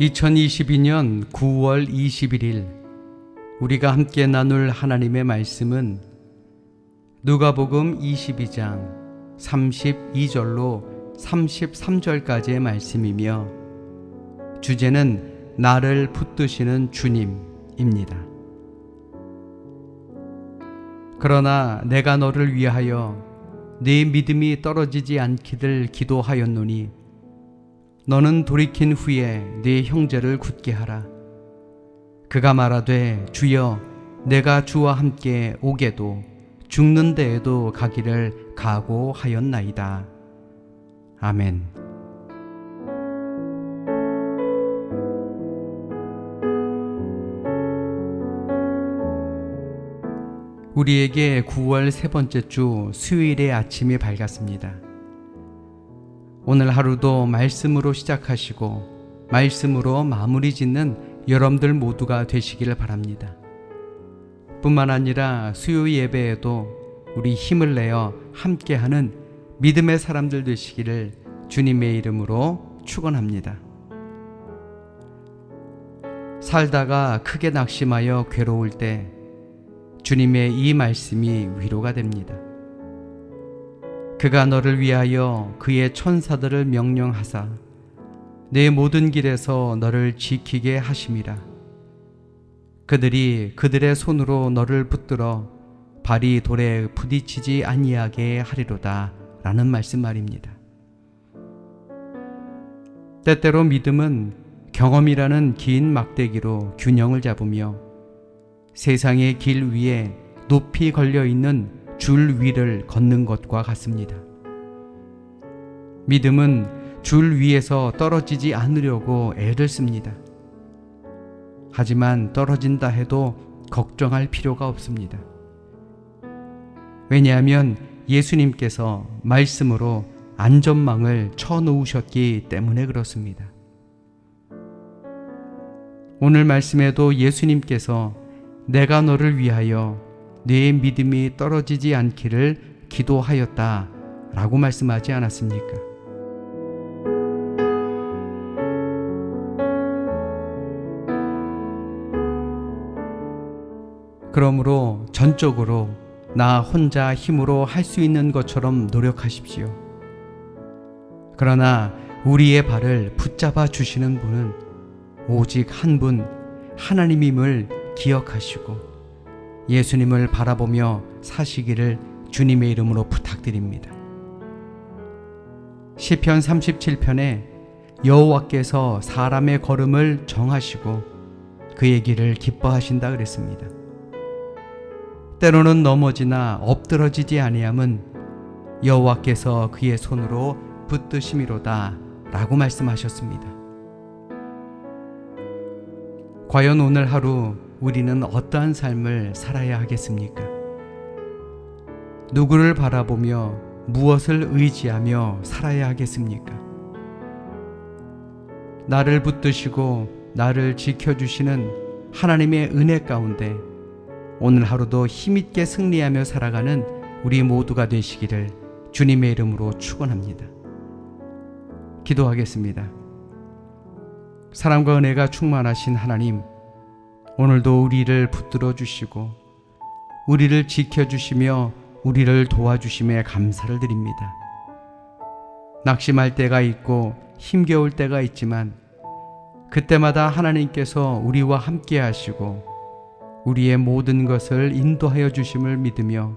2022년 9월 21일 우리가 함께 나눌 하나님의 말씀은 누가복음 22장 32절로 33절까지의 말씀이며 주제는 나를 붙드시는 주님입니다. 그러나 내가 너를 위하여 네 믿음이 떨어지지 않기를 기도하였노니 너는 돌이킨 후에 네 형제를 굳게 하라. 그가 말하되 주여 내가 주와 함께 오게도 죽는 데에도 가기를 각오하였나이다. 아멘. 우리에게 9월 세 번째 주 수요일의 아침이 밝았습니다. 오늘 하루도 말씀으로 시작하시고 말씀으로 마무리 짓는 여러분들 모두가 되시기를 바랍니다. 뿐만 아니라 수요 예배에도 우리 힘을 내어 함께하는 믿음의 사람들 되시기를 주님의 이름으로 축원합니다. 살다가 크게 낙심하여 괴로울 때 주님의 이 말씀이 위로가 됩니다. 그가 너를 위하여 그의 천사들을 명령하사 내 모든 길에서 너를 지키게 하심이라. 그들이 그들의 손으로 너를 붙들어 발이 돌에 부딪히지 아니하게 하리로다. 라는 말씀 말입니다. 때때로 믿음은 경험이라는 긴 막대기로 균형을 잡으며 세상의 길 위에 높이 걸려 있는 줄 위를 걷는 것과 같습니다. 믿음은 줄 위에서 떨어지지 않으려고 애를 씁니다. 하지만 떨어진다 해도 걱정할 필요가 없습니다. 왜냐하면 예수님께서 말씀으로 안전망을 쳐놓으셨기 때문에 그렇습니다. 오늘 말씀에도 예수님께서 내가 너를 위하여 네 믿음이 떨어지지 않기를 기도하였다 라고 말씀하지 않았습니까? 그러므로 전적으로 나 혼자 힘으로 할 수 있는 것처럼 노력하십시오. 그러나 우리의 발을 붙잡아 주시는 분은 오직 한 분, 하나님임을 기억하시고 예수님을 바라보며 사시기를 주님의 이름으로 부탁드립니다. 시편 37편에 여호와께서 사람의 걸음을 정하시고 그의 길을 기뻐하신다 그랬습니다. 때로는 넘어지나 엎드러지지 아니함은 여호와께서 그의 손으로 붙드심이로다 라고 말씀하셨습니다. 과연 오늘 하루 우리는 어떠한 삶을 살아야 하겠습니까? 누구를 바라보며 무엇을 의지하며 살아야 하겠습니까? 나를 붙드시고 나를 지켜주시는 하나님의 은혜 가운데 오늘 하루도 힘있게 승리하며 살아가는 우리 모두가 되시기를 주님의 이름으로 축원합니다. 기도하겠습니다. 사랑과 은혜가 충만하신 하나님, 오늘도 우리를 붙들어 주시고 우리를 지켜 주시며 우리를 도와주심에 감사를 드립니다. 낙심할 때가 있고 힘겨울 때가 있지만 그때마다 하나님께서 우리와 함께 하시고 우리의 모든 것을 인도하여 주심을 믿으며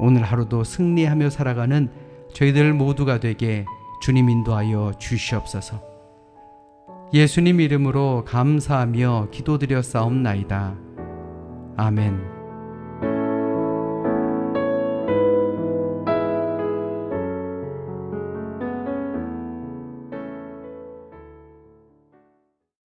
오늘 하루도 승리하며 살아가는 저희들 모두가 되게 주님 인도하여 주시옵소서. 예수님 이름으로 감사하며 기도드려 싸움나이다. 아멘.